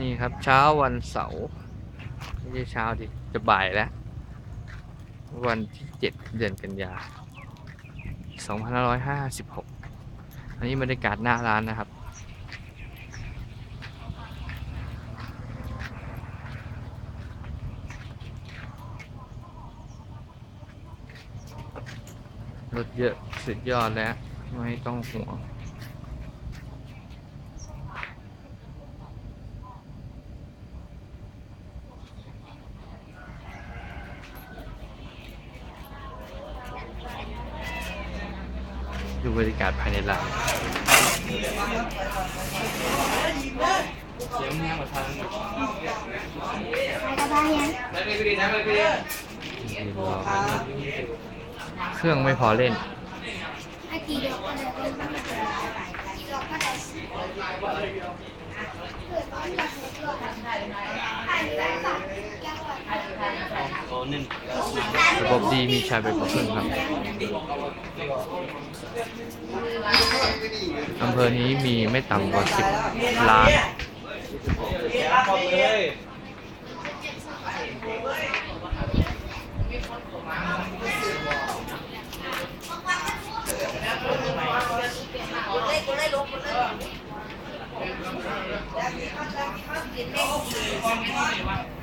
นี่ครับเช้าวันเสาร์ไม่ใช่เช้าดิจะบ่ายแล้ว วันที่7เดือนกันยา2556อันนี้บรรยากาศหน้าร้านนะครับ รถเยอะสุดยอดแล้ว ไม่ต้องห่วง ดูบรรยากาศภายในร้านเครื่องไม่พอเล่นไอ้กี่ดอกก็ได้กี่ดอกก็ได้ ระบบดีมีชายไปกว่าครึ่งครับอำเภอนี้มีไม่ต่ำกว่า10ล้าน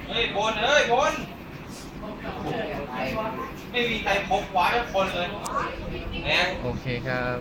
เฮ้ยบนเฮ้ยบน ไม่มีใครพกไว้ทุกคนเลยนะ โอเคครับ